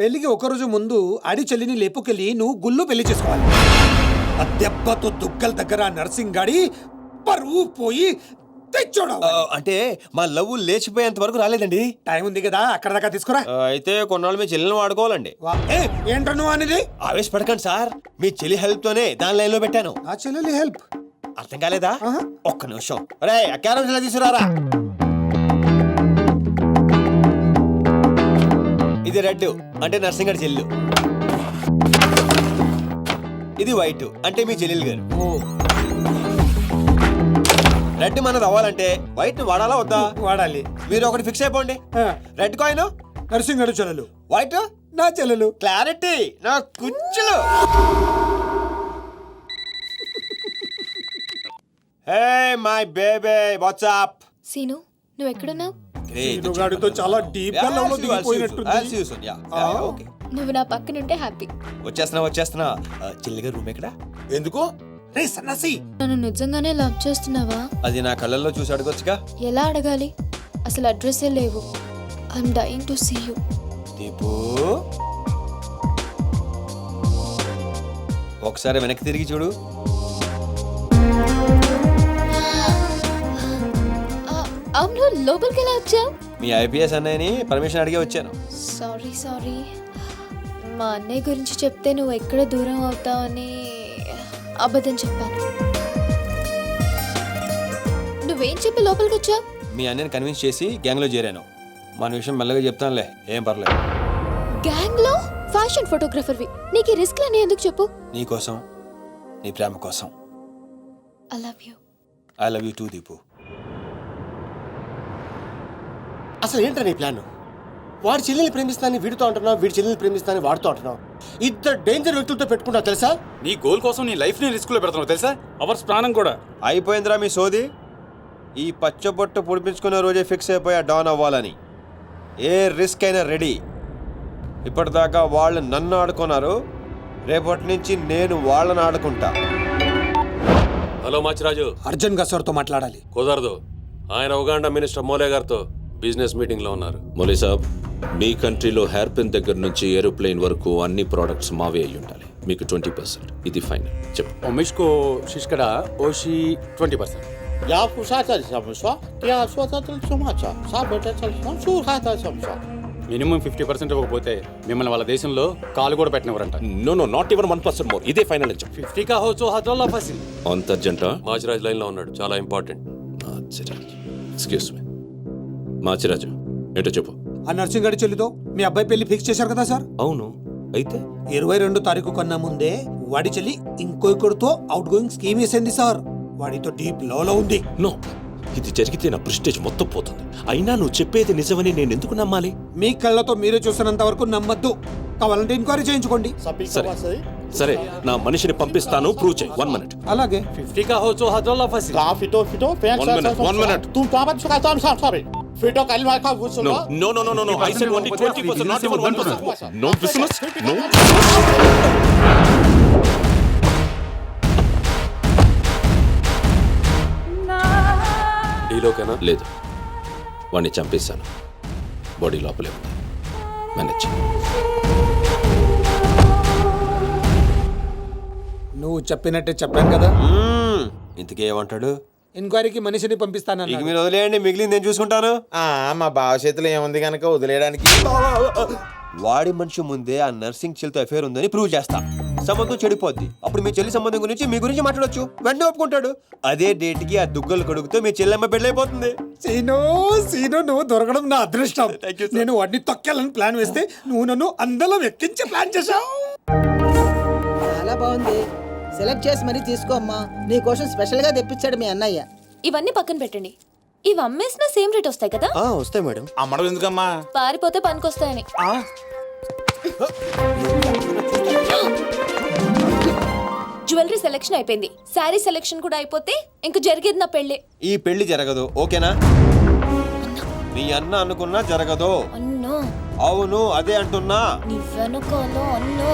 పెళ్ళికి ఒకరోజు ముందు అడి చెల్లిని లేపుకెళ్ళి నువ్వు గుళ్ళు పెళ్ళి చేసుకోవాలి. ఆ దెబ్బతో దుగ్గల దగ్గర నర్సింగ్ గాడి పరువు పోయి తెచ్చోడు ఆ, అంటే మా లవ్ లేచిపోయేంత వరకు రాలేదండి? టైం ఉంది కదా అక్కడ దాకా తీసుకురా. ఆ, అయితే కొన్నాళ్ళు మీ చెల్లెని వాడుకోవాలండి. వా- ఏ, ఏంట్రా నువ్వు అనేది? ఆవేశపడకండి సార్. మీ చెల్లి హెల్ప్ తోనే దాని లైన్లో పెట్టాను. నా చెల్లెలి హెల్ప్? అర్థం కాలేదా. ఒక్క నిమిషం. రే ఇలా తీసుకురారా? ఇది రెడ్ అంటే నర్సింగ్ గారి చెల్లు. ఇది వైట్ అంటే మీ చెల్లెలు గారు. ఓ. రెడ్ మనది అవ్వాలంటే వైట్ వాడాలా వద్దా? వాడాలి. మీరు ఒకటి ఫిక్స్ అయిపోండి. Red coin? నర్సింగ్ గారు చెల్లెలు. వైట్? నా చెల్లెలు. క్లారిటీ నా కుచ్చులు. Hey my baby WhatsApp scene నువ్వు ఎక్కడున్నావు? గాడితో చాలా డీప్గా లవ్లో దిగిపోయినట్టుంది. ఓకే నువ్వు నా పక్కనుంటే హ్యాపీ వచ్చేస్తున్నా వచ్చేస్తున్నా. చిల్లిగా రూమ్ ఎక్కడ? ఎందుకు? రే సన్నాసి. నన్ను నిజంగానే లవ్ చేస్తున్నావా? అది నా కళ్ళల్లో చూసి అడగొచ్చుగా. ఎలా అడగాలి? అసలు అడ్రస్సే లేవు. I'm dying to see you Deepu. ఒకసారి వెనక్కి తిరిగి చూడు. అవును లోపలికి ఎలా వచ్చావు? మీ ఐపీఎస్ అన్నయ్యని పర్మిషన్ అడిగే వచ్చాను. Sorry sorry. మా అన్నయ్య గురించి చెప్తే నువ్వు ఎక్కడ దూరం అవుతావని అబద్ధం చెప్పాను. నువ్వేం చెప్పి లోపలికి వచ్చావు? మీ అన్నయ్యని కన్విన్స్ చేసి గ్యాంగ్లో చేరాను. మన విషయం మెల్లగా చెప్తానులే ఏం పర్లేదు. గ్యాంగ్లో ఫ్యాషన్ ఫోటోగ్రఫర్వి నీకు ఈ రిస్క్లన్నీ ఎందుకు చెప్పు? నీ కోసం నీ ప్రేమ కోసం. I love you I love you too Deepu అసలు ఏంటో నీ ప్లాన్? వాడి చెల్లెల్ని ప్రేమిస్తానని వీడితో అంటున్నావు వీడి చెల్లెల్ని ప్రేమిస్తానని వాడితో అంటున్నావు. ఇద్దరు డేంజర్ వ్యక్తులతో పెట్టుకుంటావు తెలుసా? నీ గోల్ కోసం నీ లైఫ్ని రిస్క్లో పెడుతున్నావు తెలుసా? అవర్స్ ప్రాణం కూడా. అయిపోయిందిరా మీ సోది. ఈ పచ్చబొట్టు పొడిపించుకునే రోజే ఫిక్స్ అయిపోయా డాన్ అవ్వాలని. ఏ రిస్క్ అయినా రెడీ ఇప్పటిదాకా వాళ్ళు నన్ను ఆడుకున్నారు. రేపటి నుంచి నేను వాళ్ళని ఆడుకుంటా. హలో మాచిరాజు. అర్జున్గా సార్తో మాట్లాడాలి. కుదరదు. ఆయన ఉగాండా మినిస్టర్ మోలే గారితో. బిజినెస్ మీటింగ్లో ఉన్నారు. మౌలి సాబ్ మీ కంట్రీలో హెయిర్ పిన్ దగ్గర నుంచి ఏరోప్లేన్ వరకు అన్ని ప్రోడక్ట్స్ మావే అయి ఉండాలి మీకు ట్వంటీ పర్సెంట్. ఇది ఫైనల్. చెప్పు. ఒమిష్కో శిష్కడ ఓషి ట్వంటీ పర్సెంట్. యా పుషాచా సమస్య యా స్వతంత్ర సమాచ. సాబెట సూహాత సమస్య మినిమం ఫిఫ్టీ పర్సెంట్ ఇవ్వకపోతే మిమ్మల్ని వాళ్ళ దేశంలో కాలు కూడా పెట్టినవరంట no no not even one percent more ఇదే ఫైనల్ అని చెప్పు. ఫిఫ్టీ కా హోచో హజోల్లా ఫసిల్ అంత అర్జెంటా మాచిరాజ్ లైన్లో ఉన్నాడు. చాలా ఇంపార్టెంట్ ఎక్స్క్యూస్ మీ మాచిరాజు ఏంటో చెప్పు ఆ నర్సింగ్ గారి చెల్లితో మీ అబ్బాయి పెళ్ళి ఫిక్స్ చేశారు కదా సార్ అవును అయితే ఇరవై రెండు తారీఖు కన్నా ముందే వాడి చెల్లి ఇంకొకరితో అవుట్ గోయింగ్ స్కీమ్ వేసింది సార్ వాడితో డీప్లో ఉంది నో ఇది జరిగితే నా ప్రెస్టేజ్ మొత్తం పోతుంది అయినా నువ్వు చెప్పేది నిజమని నేను ఎందుకు నమ్మాలి మీ కళ్ళతో మీరే చూసినంత వరకు నమ్మద్దు కావాలంటే ఎంక్వైరీ చేయించుకోండి సరే సరే నా మనిషిని పంపిస్తాను ప్రూవ్ చేయి వన్ మినిట్ అలాగే fifty One minute, one minute. తు తాబత్ సుకా తామ్ సామ్ సారీ ఫిటో కలిమా కా No, గుసులో no, no, no, no, no. I said only 20%, not even 1%. No business, no. డీలోకేనా లేదు. వాడిని చంపేశాను. బాడీ లోపలే ఉంది. మేనేజ్ నువ్వు చెప్పినట్టే చెప్పాను కదా. మ్మ్. ఎంక్వైరీకి మనిషిని ఇక పంపిస్తానన్నా మీరు వదిలేయండి మిగిలింది నేను చూసుకుంటాను. ఆ, మా బావ చేతిలో ఏముంది కనుక వదిలేయడానికి. వాడి మనిషి ముందే ఆ నర్సింగ్ చెల్లితో అఫేర్ ఉందని ప్రూవ్ చేస్తా. సంబంధం చెడిపోద్ది. అప్పుడు మీ చెల్లి సంబంధం గురించి మీ గురించి మాట్లాడొచ్చు. వెంటనే ఒప్పుకుంటాడు. అదే డేట్కి ఆ దుగ్గలు కొడుకుతో మీ చెల్లెమ్మ పెళ్ళైపోతుంది. సీను సీను నువ్వు దొరకడం నా అదృష్టం. Thank you, sir. నేను వాడిని తొక్కాలని ప్లాన్ వేస్తే నువ్వు నన్ను అందరం ఎక్కించి ప్లాన్ చేశావు. చాలా బాగుంది. సెలెక్ట్ చేసి మరీ తీసుకో అమ్మా. నీ కోసం స్పెషల్గా తెప్పించాడు మీ అన్నయ్య. ఇవన్నీ పక్కన పెట్టండి. ఇవి అమ్మేసిన సేమ్ రేట్ వస్తాయి కదా? వస్తాయి మేడం. అమ్మడం ఎందుకమ్మా? పారిపోతే పనికొస్తాయని. జ్యువెలరీ సెలెక్షన్ అయిపోయింది. శారీ సెలెక్షన్ కూడా అయిపోతే ఇంక జరిగేది నా పెళ్ళి. ఈ పెళ్ళి జరగదు ఓకేనా? మీ అన్న అనుకున్నా జరగదు. అన్నో. అవును అదే అంటున్నా. నీ వెనకాలో అన్నో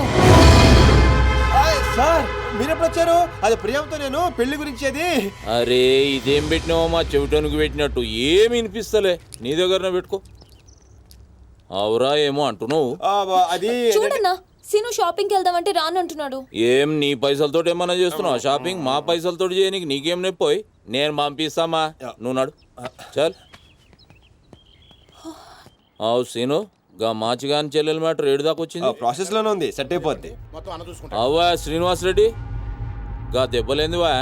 సార్! మీరెప్పుడు వచ్చారు అది ప్రియంతో నేను పెళ్ళి గురించి అది అరే ఇదేం పెట్టినావో మా చెవిటోనికి పెట్టినట్టు ఏమి వినిపిస్తలే. నీ దగ్గరనే పెట్టుకో. అవురా ఏమో అంటున్నావు. ఆ, బా- అది చూడన్నా సీను షాపింగ్కి వెళ్దామంటే రాను అంటున్నాడు ఏం నీ పైసలతో ఏమన్నా చేస్తున్నావు? షాపింగ్ మా పైసలతో చేయనీకి నీకేం నొప్పోయి? నేను పంపిస్తామా? నువ్వు నడు. చల్. అవు సీను. గా మాచిగాని చెల్లెల మ్యాటర్ ఏడు దాకా వచ్చింది. ప్రాసెస్లోనే ఉంది. సెట్ అయిపోద్ది. అవ్వా శ్రీనివాస్ రెడ్డి? గా దెబ్బలేందివా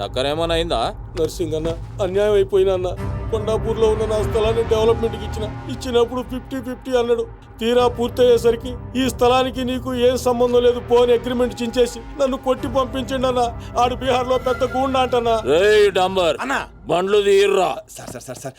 టక్కర్ ఏమైనా అయిందా? నర్సింగ్ అన్న అన్యాయం అయిపోయినా అన్న. కొండాపూర్లో ఉన్న నా స్థలాన్ని డెవలప్మెంట్కి ఇచ్చిన. ఇచ్చినప్పుడు ఫిఫ్టీ ఫిఫ్టీ అన్నాడు. తీరా పూర్తయ్యేసరికి ఈ స్థలానికి నీకు ఏం సంబంధం లేదు పోని అగ్రిమెంట్ చించేసి నన్ను కొట్టి పంపించండి అన్న. ఆడు బీహార్లో పెద్ద గూండా డంబర్. బండ్లు తీర్రా సార్ సార్ సార్ సార్.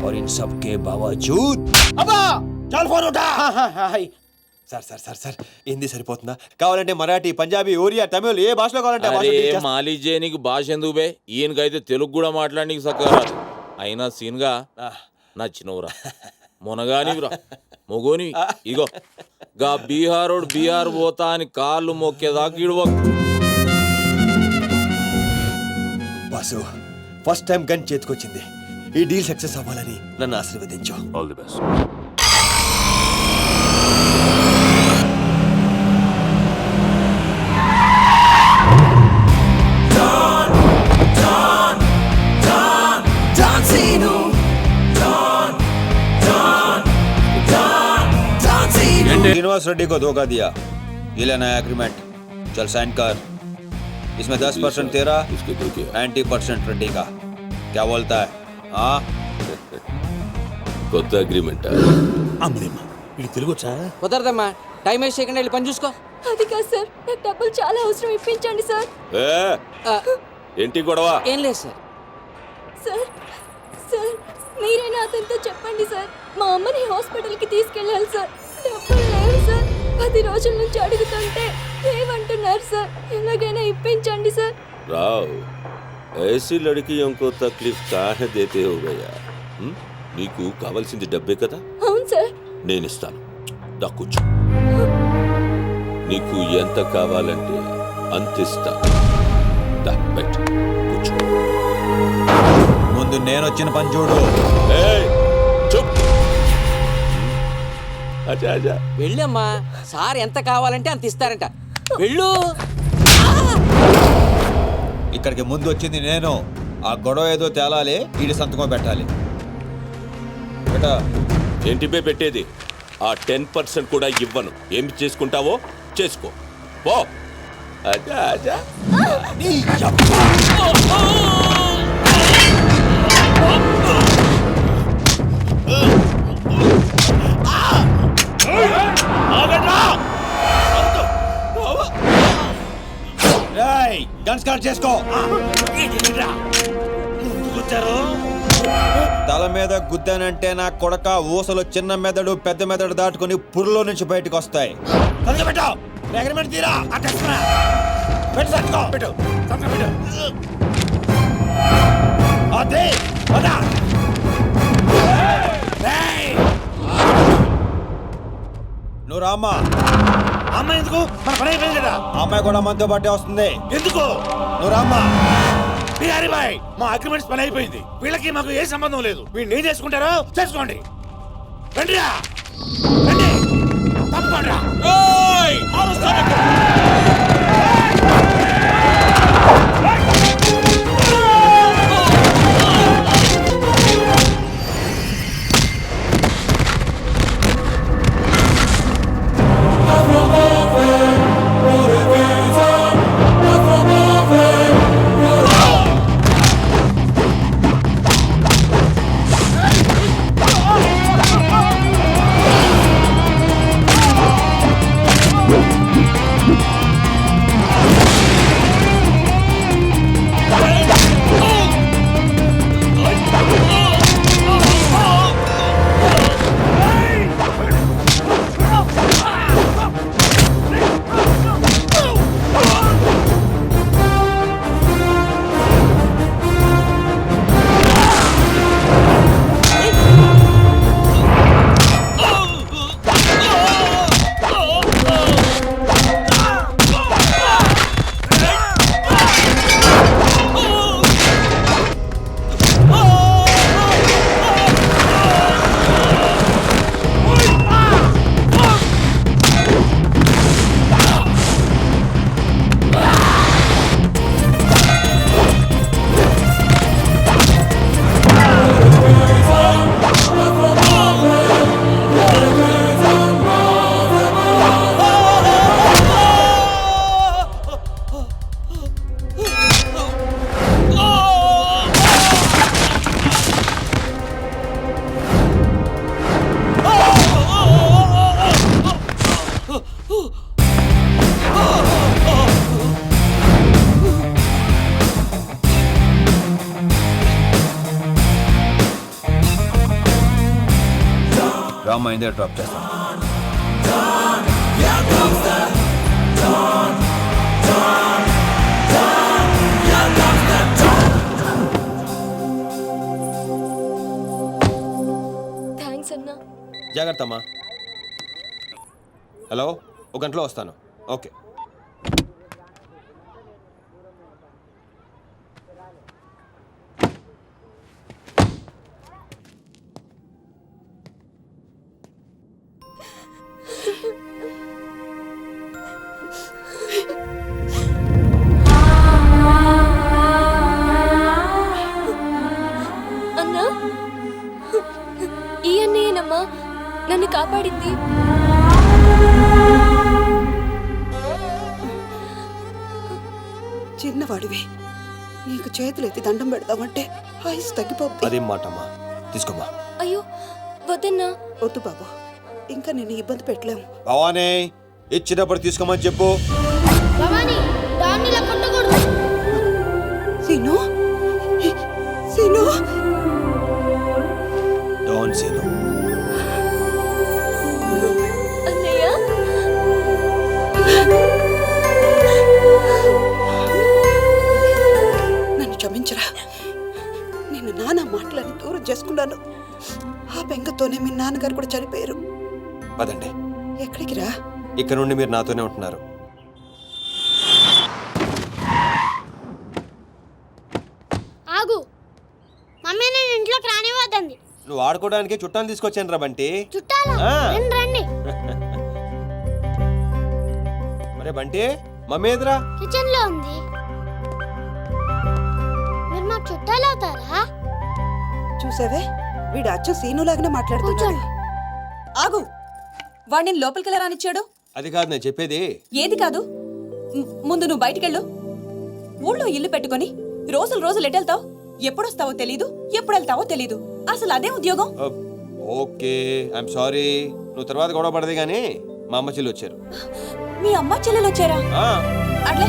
और इन सब के बावजूद अबा चल फोन उठा sir sir sir sir Hindi సరిపోతుందా కావాలంటే మరాఠీ పంజాబీ ఒరియా తమిళ్ ఏ భాషలో కావాలంటే ఆ అరే భాషలో deal చేస్తా. మాలి చేయనీకి భాష ఎందుకు బే ఈయనకైతే తెలుగు కూడా మాట్లాడనీకి చక్కగా రాదు అయినా సీన్గా నచ్చినవురా మునగానివిరా మొగోని ఇగో గా బీహారోడు బీహార్ పోతా అని కాళ్ళు మొక్కేదాకా ఇడవ బాసు ఫస్ట్ టైం గన్ చేతికొచ్చింది ఈ డీల్ సక్సెస్ అవ్వాలని నన్ను ఆశీర్వదించు all the best Srinivas Reddy को धोखा दिया ये लेना है एग्रीमेंट चल साइन कर इसमें दस परसेंट तेरा इसके दो क्या नाइन्टी परसेंट रेड्डी का क्या बोलता है हाँ కొత్త అగ్రిమెంట్? అమ్మలేమ్మా ఇది తెలుగు వచ్చా కుదరదమ్మా. టైం వేస్ట్ చేయకుండా వెళ్ళి పని చూసుకో. అది కాదు సార్ నాకు డబ్బులు చాలా అవసరం. ఇప్పించండి సార్. ఏంటి గొడవ? ఏం లేదు సార్. సార్ సార్ మీరైనా అతనితో చెప్పండి సార్. మా అమ్మని హాస్పిటల్కి తీసుకెళ్ళాలి సార్. డబ్బులు లేవు సార్. పది రోజుల నుంచి అడుగుతుంటే లేవంటున్నారు సార్. ఎలాగైనా ఇప్పించండి సార్. రావ్. ऐसी लड़कियों को तकलीफ काहे देते हो भैया హ్మ్? నీకు కావాల్సింది డబ్బే కదా అవును సార్ నేను ఇస్తాను దా కూర్చో నీకు ఎంత కావాలంటే అంత ఇస్తా దా బయట కూర్చో ముందు నేను వచ్చిన పని చూడు ఏయ్, చూప్ అచ్చా అచ్చా వెళ్ళమ్మా సార్ ఎంత కావాలంటే అంత ఇస్తారంట వెళ్ళు ఇక్కడికి ముందు వచ్చింది నేను. ఆ గొడవ ఏదో తేలాలి ఈడి సంతకం పెట్టాలి. బేటా ఏంటి బే పెట్టేది? ఆ టెన్ పర్సెంట్ కూడా ఇవ్వను. ఏమి చేసుకుంటావో చేసుకో. పో. అచ్చా గన్ స్టార్ట్ చేసుకో తల మీద గుద్దానంటే నా కొడక ఊసలు చిన్న మెదడు పెద్ద మెదడు దాటుకొని పుర్లో నుంచి బయటకు వస్తాయి. నువ్వు రామ్మా. అమ్మ ఎందుకు? మన పని అయిపోయింది కదా. అమ్మాయి కూడా మనతో పాటే వస్తుంది. ఎందుకు? నువ్వు రామ్మా. బిహారీ బాయ్ మా అగ్రిమెంట్స్ పని అయిపోయింది. వీళ్ళకి మాకు ఏ సంబంధం లేదు. వీళ్ళు ఏం చేసుకుంటారో చేసుకోండి. రండిరా. రండి. తప్పకుండా. రామ్ అయిందే డ్రాప్ చేస్తాను థ్యాంక్స్ అన్నా. జాగ్రత్త అమ్మా. హలో ఒక గంటలో వస్తాను. ఓకే ఈ అన్నయ్యనమ్మా నన్ను కాపాడింది. చిన్నవాడివి. నీకు చేతులు ఎత్తి దండం పెడదామంటే ఆయుస్ అదేం తీసుకోమ్మా అయ్యో వద్దన్నా. వద్దు బాబు. ఇంకా నిన్ను ఇబ్బంది పెట్టలేము. భవానీ ఇచ్చినప్పుడు తీసుకోమని చెప్పు. సీను ఇక్కడ నుండి మీరు నాతోనే ఉంటున్నారు. ఆగు. మమ్మీ నేను ఇంట్లోకి రానివ్వద్దండి నువ్వు ఆడుకోవడానికి చుట్టాలు తీసుకొచ్చాను రా బంటి. చుట్టాలా? ఆ. రండి రండి. మరే బంటి మమ్మీ ఎదురా కిచెన్లో ఉంది. మీరు మాకు చుట్టాలు అవుతారా? చూసావే? వీడు అచ్చం సీనులాగానే మాట్లాడుతున్నాడు. కూర్చోండి. ఆగు. వాడిని లోపలికి రానిచ్చాడు? అది కాదు నేను చెప్పేది. ఏది కాదు? ముందు నువ్వు బయటికెళ్ళు. ఊళ్ళో ఇల్లు పెట్టుకొని రోజులు రోజులు ఎటెళ్తావు? ఎప్పుడొస్తావో తెలీదు ఎప్పుడు వెళ్తావో తెలీదు. అసలు అదే ఉద్యోగం? Okay I'm sorry. నువ్వు తర్వాత గొడవ పడదు కానీ మా అమ్మ చెల్లి వచ్చారు. మీ అమ్మ చెల్లెలు వచ్చారా? అట్లే.